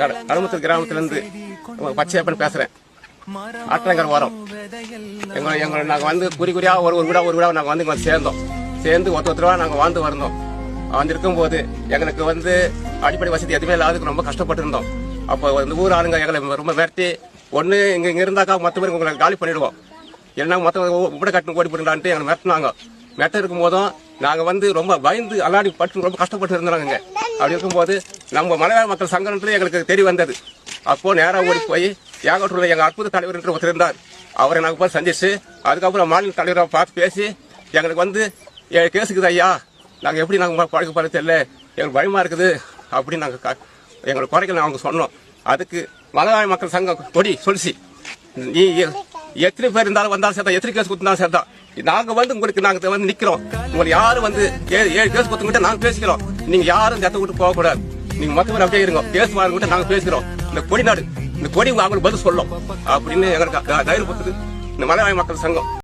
கருமத்தூர் கிராமத்திலிருந்து பச்சையப்பன் பேசுறேன். ஆற்றங்கர் ஓரம். எங்களை எங்களை நாங்கள் வந்து குறி குறியா ஒரு ஒரு வீடா ஒரு வீடா நாங்கள் வந்து சேர்ந்தோம். சேர்ந்து ஒருத்த ஒருத்தரவா நாங்கள் வாழ்ந்து வந்தோம் வந்திருக்கும் போது எங்களுக்கு வந்து அடிப்படை வசதி எதுவுமே இல்லாததுக்கு ரொம்ப கஷ்டப்பட்டு இருந்தோம் அப்போ வந்து ஊர் ஆளுங்க எங்களை ரொம்ப விரட்டி ஒன்று இங்கே இங்கே இருந்தாக்கா மொத்த உங்களை காலி பண்ணிடுவோம். என்ன மொத்த உப்பட கட்டணும் ஓடி போடுங்களான்ட்டு எங்களை மிரட்டினாங்க. மிரட்ட இருக்கும் போதும் நாங்கள் வந்து ரொம்ப பயந்து அல்லாடி பட்டு ரொம்ப கஷ்டப்பட்டு இருந்தாங்க அப்படி இருக்கும்போது நம்ம மலையாள மக்கள் சங்கம்ன்றது எங்களுக்கு தெரிய வந்தது. அப்போது நேராக ஓடி போய் ஏகட்டூர்ல எங்கள் அற்புத தலைவர் என்று ஒருத்தர் இருந்தார். அவரை நாங்கள் போய் சந்திச்சு அதுக்கப்புறம் மாநில தலைவரை பார்த்து பேசி எங்களுக்கு வந்து ஏழு கேஸுக்குது ஐயா நாங்கள் எப்படி நாங்கள் பழக்க போகிறது தெரியல. எங்களுக்கு பயமாக இருக்குது அப்படின்னு நாங்கள் எங்களை குறைக்கல அவங்க சொன்னோம். அதுக்கு மலையாள மக்கள் சங்கம் கொடி சொல்லிச்சு. நீ எத்தனை பேர் இருந்தாலும் வந்தாலும் சேர்த்தா எத்தனை கேஸ் கொடுத்தாலும் சேர்த்தா. நாங்க வந்து உங்களுக்கு நாங்க வந்து நிக்கிறோம். உங்களுக்கு யாரும் வந்து ஏழு ஏழு கேஸ் கொடுத்துக்கிட்ட நாங்க பேசிக்கிறோம். நீங்க யாரும் இந்த இடத்த விட்டு போக கூடாது. நீங்க மொத்தம் அப்படியே இருங்க. கேஸ் வாங்கிட்ட நாங்க பேசிக்கிறோம். இந்த கொடிநாடு இந்த கொடி அவங்களுக்கு பதில் சொல்லும். அப்படின்னு எங்களுக்கு தைரியம் இந்த மலையாள மக்கள் சங்கம்.